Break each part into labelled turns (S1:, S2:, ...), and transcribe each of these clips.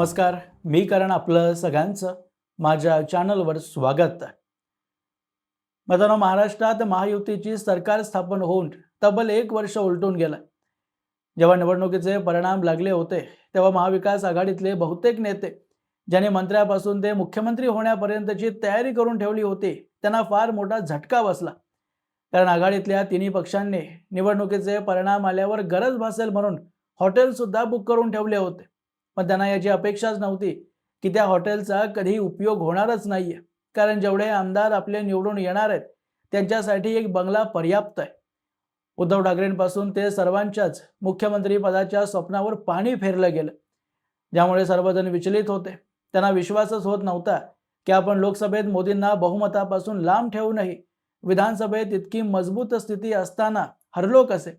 S1: नमस्कार. मी करण आपलं सगळ्यांचं माझ्या चॅनलवर स्वागत. आहे मित्रांनो महाराष्ट्रात महायुतीची सरकार स्थापन होऊन तब्बल एक वर्ष उलटून गेलं. जेव्हा निवडणुकीचे परिणाम लागले होते तेव्हा महाविकास आघाडीतले बहुतेक नेते ज्यांनी मंत्र्यापासून ते मुख्यमंत्री होण्यापर्यंतची तयारी करून ठेवली होती त्यांना फार मोठा झटका बसला. कारण आघाडीतल्या तिन्ही पक्षांनी निवडणुकीचे परिणाम आल्यावर गरज भासेल म्हणून हॉटेलसुद्धा बुक करून ठेवले होते. पण त्यांना याची अपेक्षाच नव्हती की त्या हॉटेलचा कधी उपयोग होणारच नाहीये. कारण जेवढे आमदार आपले निवडून येणार आहेत त्यांच्यासाठी एक बंगला पर्याप्त आहे. उद्धव ठाकरेंपासून ते सर्वांच्याच मुख्यमंत्री पदाच्या स्वप्नावर पाणी फेरलं गेलं ज्यामुळे सर्वजण विचलित होते. त्यांना विश्वासच होत नव्हता की आपण लोकसभेत मोदींना बहुमतापासून लांब ठेवूनही विधानसभेत इतकी मजबूत स्थिती असताना हरलो कसे?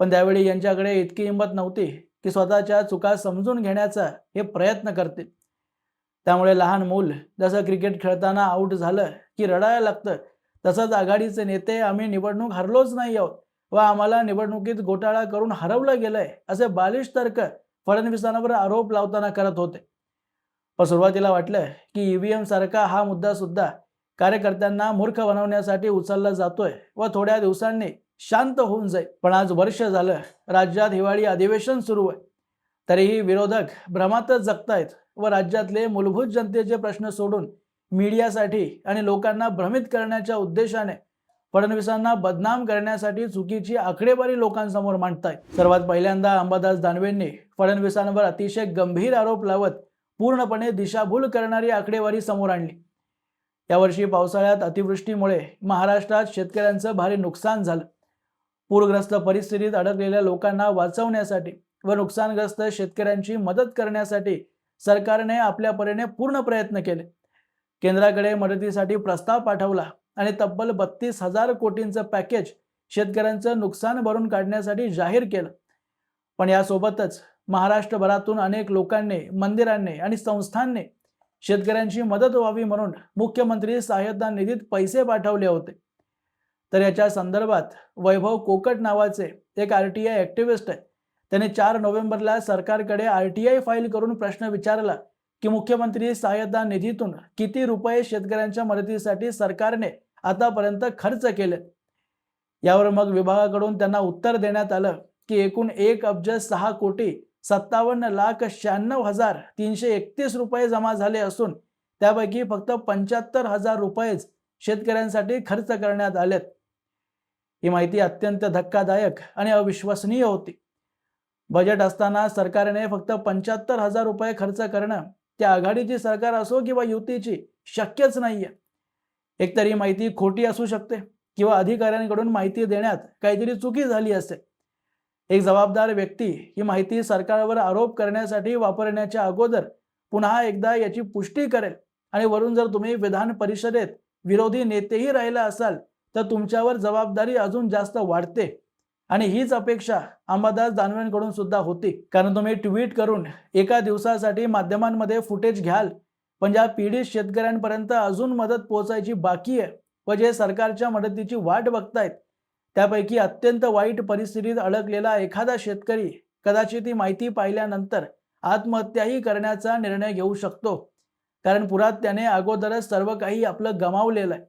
S1: पण त्यावेळी यांच्याकडे इतकी हिंमत नव्हती की स्वतःच्या चुका समजून घेण्याचा हे प्रयत्न करते. त्यामुळे लहान मूल जसं क्रिकेट खेळताना आऊट झालं की रडायला लागतं तसंच आघाडीचे नेते आम्ही निवडणूक हरलोच नाही आहोत व आम्हाला निवडणुकीत घोटाळा करून हरवलं गेलंय असे बालिश तर्क फडणवीसांवर आरोप लावताना करत होते. पण सुरुवातीला वाटलं की ईव्हीएम सारखा हा मुद्दा सुद्धा कार्यकर्त्यांना मूर्ख बनवण्यासाठी उचलला जातोय व थोड्या दिवसांनी शांत होऊन जाईल पण आज वर्ष झालं राज्यात हिवाळी अधिवेशन सुरू आहे. तरीही विरोधक भ्रमातच जगतायत व राज्यातले मूलभूत जनतेचे प्रश्न सोडून मीडियासाठी आणि लोकांना भ्रमित करण्याच्या उद्देशाने फडणवीसांना बदनाम करण्यासाठी चुकीची आकडेवारी लोकांसमोर मांडतायत. सर्वात पहिल्यांदा अंबादास दानवेंनी फडणवीसांवर अतिशय गंभीर आरोप लावत पूर्णपणे दिशाभूल करणारी आकडेवारी समोर आणली. यावर्षी पावसाळ्यात अतिवृष्टीमुळे महाराष्ट्रात शेतकऱ्यांचं भारी नुकसान झालं. पूरग्रस्त परिस्थितीत अडकलेल्या लोकांना वाचवण्यासाठी व नुकसानग्रस्त शेतकऱ्यांची मदत करण्यासाठी सरकारने आपल्या परीने पूर्ण प्रयत्न केले. केंद्राकडे मदतीसाठी प्रस्ताव पाठवला आणि तब्बल बत्तीस हजार कोटींचं पॅकेज शेतकऱ्यांचं नुकसान भरून काढण्यासाठी जाहीर केलं. पण यासोबतच महाराष्ट्रभरातून अनेक लोकांनी मंदिरांनी आणि संस्थांनी शेतकऱ्यांची मदत व्हावी म्हणून मुख्यमंत्री सहायता निधीत पैसे पाठवले होते. तर याच्या संदर्भात वैभव कोकट नावाचे एक आर टी आय ॲक्टिव्हिस्ट आहे. त्याने चार नोव्हेंबरला सरकारकडे आर टी आय फाईल करून प्रश्न विचारला की मुख्यमंत्री सहाय्यता निधीतून किती रुपये शेतकऱ्यांच्या मदतीसाठी सरकारने आतापर्यंत खर्च केले? यावर मग विभागाकडून त्यांना उत्तर देण्यात आलं की एकूण एक अब्ज सहा कोटी सत्तावन्न लाख शहाण्णव हजार तीनशे एकतीस रुपये जमा झाले असून त्यापैकी फक्त पंच्याहत्तर हजार रुपयेच शेतकऱ्यांसाठी खर्च करण्यात आलेत. ही माहिती अत्यंत धक्कादायक आणि अविश्वसनीय होती. बजेट असताना सरकारने फक्त पंच्याहत्तर हजार रुपये खर्च करणं त्या आघाडीची सरकार असो किंवा युतीची शक्यच नाहीये. एकतर ही माहिती खोटी असू शकते किंवा अधिकाऱ्यांकडून माहिती देण्यात काहीतरी चुकी झाली असेल. एक जबाबदार व्यक्ती ही माहिती सरकारवर आरोप करण्यासाठी वापरण्याच्या अगोदर पुन्हा एकदा याची पुष्टी करेल आणि वरून जर तुम्ही विधान परिषदेत विरोधी नेतेही राहिला असाल तर तुमच्यावर जबाबदारी अजून जास्त वाढते. आणि हीच अपेक्षा अंबादास दानवेंकडून सुद्धा होती. कारण तुम्ही ट्विट करून एका दिवसासाठी माध्यमांमध्ये फुटेज घ्याल. पण ज्या पीडित शेतकऱ्यांपर्यंत अजून मदत पोहोचायची बाकी आहे व जे सरकारच्या मदतीची वाट बघतायत त्यापैकी अत्यंत वाईट परिस्थितीत अडकलेला एखादा शेतकरी कदाचित ही माहिती पाहिल्यानंतर आत्महत्याही करण्याचा निर्णय घेऊ शकतो. कारण पुरात त्याने अगोदरच सर्व काही आपलं गमावलेलं आहे.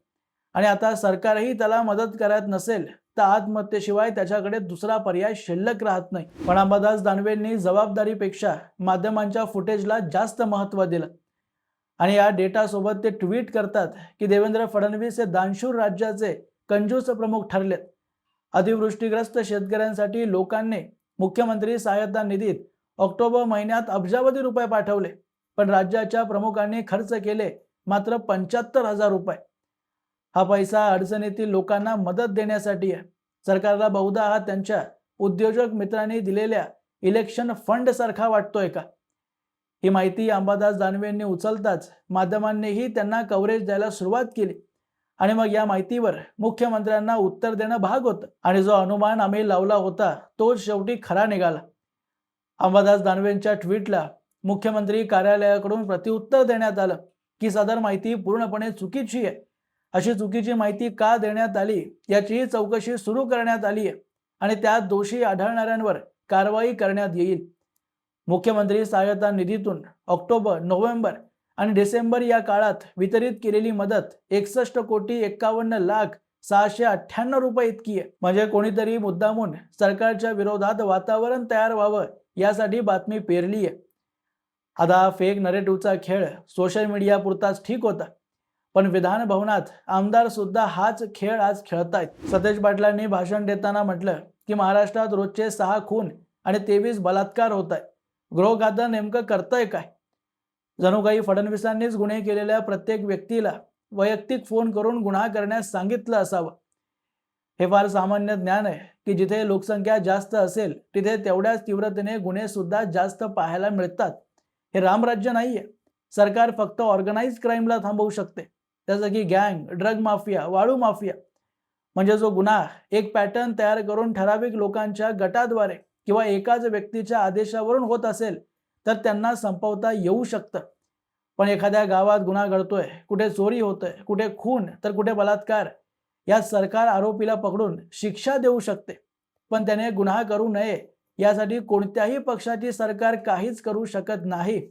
S1: आणि आता सरकारही त्याला मदत करत नसेल तर आत्महत्येशिवाय त्याच्याकडे दुसरा पर्याय शिल्लक राहत नाही. पण अंबादास दानवेंनी जबाबदारीपेक्षा माध्यमांच्या फुटेजला जास्त महत्त्व दिलं. आणि या डेटासोबत ते ट्विट करतात की देवेंद्र फडणवीस हे दानशूर राज्याचे कंजूस प्रमुख ठरलेत. अतिवृष्टीग्रस्त शेतकऱ्यांसाठी लोकांनी मुख्यमंत्री सहायता निधीत ऑक्टोबर महिन्यात अब्जावधी रुपये पाठवले. पण राज्याच्या प्रमुखांनी खर्च केले मात्र पंच्याहत्तर हजार रुपये. हा पैसा अडचणीतील लोकांना मदत देण्यासाठी आहे. सरकारला बहुधा हा त्यांच्या उद्योजक मित्रांनी दिलेल्या इलेक्शन फंड सारखा वाटतोय का? ही माहिती अंबादास दानवेंनी उचलताच माध्यमांनीही त्यांना कव्हरेज द्यायला सुरुवात केली. आणि मग या माहितीवर मुख्यमंत्र्यांना उत्तर देणं भाग होतं आणि जो अनुमान आम्ही लावला होता तोच शेवटी खरा निघाला. अंबादास दानवेंच्या ट्विटला मुख्यमंत्री कार्यालयाकडून प्रतिउत्तर देण्यात आलं. की सदर माहिती पूर्णपणे चुकीची आहे. अशी चुकीची माहिती का देण्यात आली? याचीही चौकशी सुरू करण्यात आली आहे आणि त्यात दोषी आढळणाऱ्यांवर कारवाई करण्यात येईल. मुख्यमंत्री सहायता निधीतून ऑक्टोबर नोव्हेंबर आणि डिसेंबर या काळात वितरित केलेली मदत एकसष्ट कोटी एक्कावन्न लाख सहाशे अठ्ठ्याण्णव रुपये इतकी आहे. म्हणजे कोणीतरी मुद्दामून सरकारच्या विरोधात वातावरण तयार व्हावं यासाठी बातमी पेरली आहे. आता फेक नरेटिव्हचा खेळ सोशल मीडिया पुरताच ठीक होता. पण विधान भवनात आमदार सुद्धा हाच खेळ आज खेळतायत. सतेज पाटलांनी भाषण देताना म्हटलं की महाराष्ट्रात रोजचे सहा खून आणि तेवीस बलात्कार होत आहे गृहखातं नेमकं करतंय काय? जणू काही फडणवीसांनीच गुन्हे केलेल्या प्रत्येक व्यक्तीला वैयक्तिक फोन करून गुन्हा करण्यास सांगितलं असावं. हे फार सामान्य ज्ञान आहे की जिथे लोकसंख्या जास्त असेल तिथे तेवढ्याच तीव्रतेने गुन्हे सुद्धा जास्त पाहायला मिळतात. हे रामराज्य नाहीये. सरकार फक्त ऑर्गनाईज क्राईमला थांबवू शकते. जसं की गँग ड्रग माफिया वाळू माफिया म्हणजे जो गुन्हा एक पॅटर्न तयार करून ठराविक लोकांच्या गटाद्वारे किंवा एकाच व्यक्तीच्या आदेशावरून होत असेल तर त्यांना संपवता येऊ शकतं. पण एखाद्या गावात गुन्हा घडतोय कुठे चोरी होतोय कुठे खून तर कुठे बलात्कार यात सरकार आरोपीला पकडून शिक्षा देऊ शकते. पण त्याने गुन्हा करू नये यासाठी कोणत्याही पक्षाची सरकार काहीच करू शकत नाही.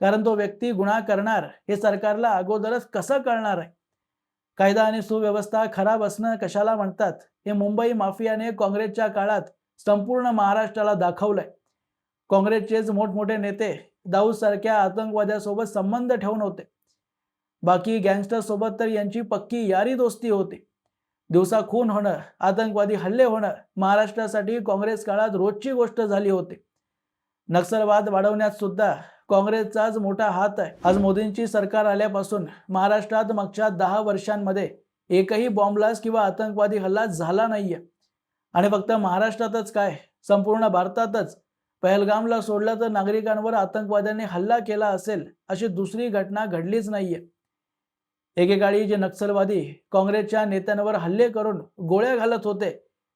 S1: कारण तो व्यक्ती गुन्हा करणार हे सरकारला अगोदरच कसं कळणार आहे? कायदा आणि सुव्यवस्था खराब असणं कशाला म्हणतात? हे मुंबई माफियाने काँग्रेसच्या काळात संपूर्ण महाराष्ट्राला दाखवलंय. काँग्रेसचेच मोठमोठे नेते दाऊद सारख्या आतंकवाद्यासोबत संबंध ठेवून होते. बाकी गँगस्टर सोबत तर यांची पक्की यारी दोस्ती होती. दिवसा खून होणं आतंकवादी हल्ले होणं महाराष्ट्रासाठी काँग्रेस काळात रोजची गोष्ट झाली होती. नक्षलवाद वाढवण्यात सुद्धा काँग्रेसचाच मोठा हात आहे. आज मोदींची सरकार आल्यापासून महाराष्ट्रात मागच्या दहा वर्षांमध्ये एकही बॉम्बलास्ट किंवा आतंकवादी हल्ला झाला नाहीये. आणि फक्त महाराष्ट्रातच काय? संपूर्ण भारतातच. पहलगामला सोडलं तर नागरिकांवर आतंकवाद्यांनी हल्ला केला असेल अशी दुसरी घटना घडलीच नाहीये. एकेकाळी जे नक्षलवादी काँग्रेसच्या नेत्यांवर हल्ले करून गोळ्या घालत होते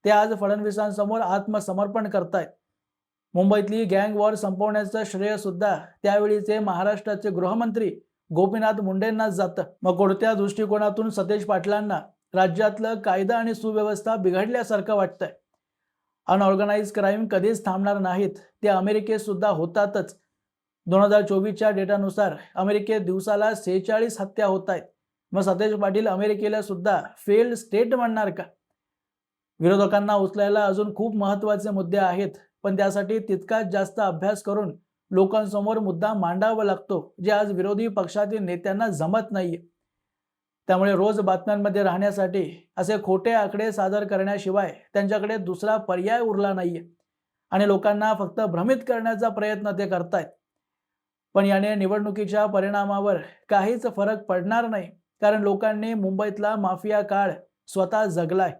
S1: ते आज फडणवीसांसमोर आत्मसमर्पण करतायत. मुंबईतली गँग वॉर संपवण्याचं श्रेय सुद्धा त्यावेळीचे महाराष्ट्राचे गृहमंत्री गोपीनाथ मुंडेंनाच जातं. मग कोणत्या दृष्टिकोनातून सतेज पाटलांना राज्यातलं कायदा आणि सुव्यवस्था बिघडल्यासारखं वाटतंय? अनऑर्गनाइज क्राईम कधीच थांबणार नाहीत. ते अमेरिकेत सुद्धा होतातच. दोन हजार चोवीसच्या डेटानुसार अमेरिकेत दिवसाला सेहेचाळीस हत्या होत आहेत मग सतेज पाटील अमेरिकेला सुद्धा फेल्ड स्टेट म्हणणार का? विरोधकांना उचलायला अजून खूप महत्त्वाचे मुद्दे आहेत. पण त्यासाठी तितकाच जास्त अभ्यास करून लोकांसमोर मुद्दा मांडावा लागतो जे आज विरोधी पक्षातील नेत्यांना जमत नाहीये. त्यामुळे रोज बातम्यांमध्ये राहण्यासाठी असे खोटे आकडे सादर करण्याशिवाय त्यांच्याकडे दुसरा पर्याय उरला नाहीये आणि लोकांना फक्त भ्रमित करण्याचा प्रयत्न ते करतायत. पण याने निवडणुकीच्या परिणामावर काहीच फरक पडणार नाही कारण लोकांनी मुंबईतला माफिया काळ स्वतः जगलाय.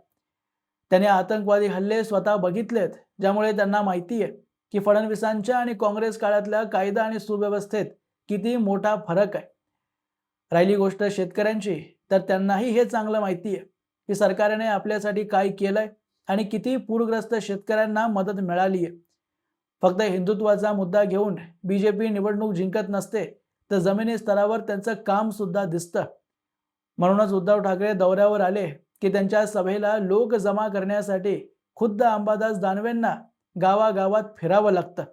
S1: त्याने आतंकवादी हल्ले स्वतः बघितलेत ज्यामुळे त्यांना माहिती आहे की फडणवीसांच्या आणि काँग्रेस काळातल्या कायदा आणि सुव्यवस्थेत किती मोठा फरक आहे. राहिली गोष्ट शेतकऱ्यांची तर त्यांनाही हे चांगलं माहिती आहे की सरकारने आपल्यासाठी काय केलंय आणि किती पूरग्रस्त शेतकऱ्यांना मदत मिळाली आहे. फक्त हिंदुत्वाचा मुद्दा घेऊन बी जे पी निवडणूक जिंकत नसते तर जमिनी स्तरावर त्यांचं काम सुद्धा दिसतं. म्हणूनच उद्धव ठाकरे दौऱ्यावर आले की त्यांच्या सभेला लोक जमा करण्यासाठी खुद्द अंबादास दानवेंना गावागावात फिरावं लागतं.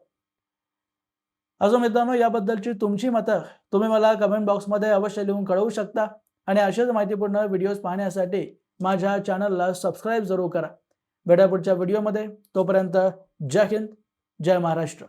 S1: अजून मित्रांनो याबद्दलची तुमची मतं तुम्ही मला कमेंट बॉक्समध्ये अवश्य लिहून कळवू शकता आणि अशाच माहितीपूर्ण व्हिडिओज पाहण्यासाठी माझ्या चॅनलला सबस्क्राईब जरूर करा. भेटा पुढच्या व्हिडिओमध्ये तोपर्यंत जय हिंद जय महाराष्ट्र.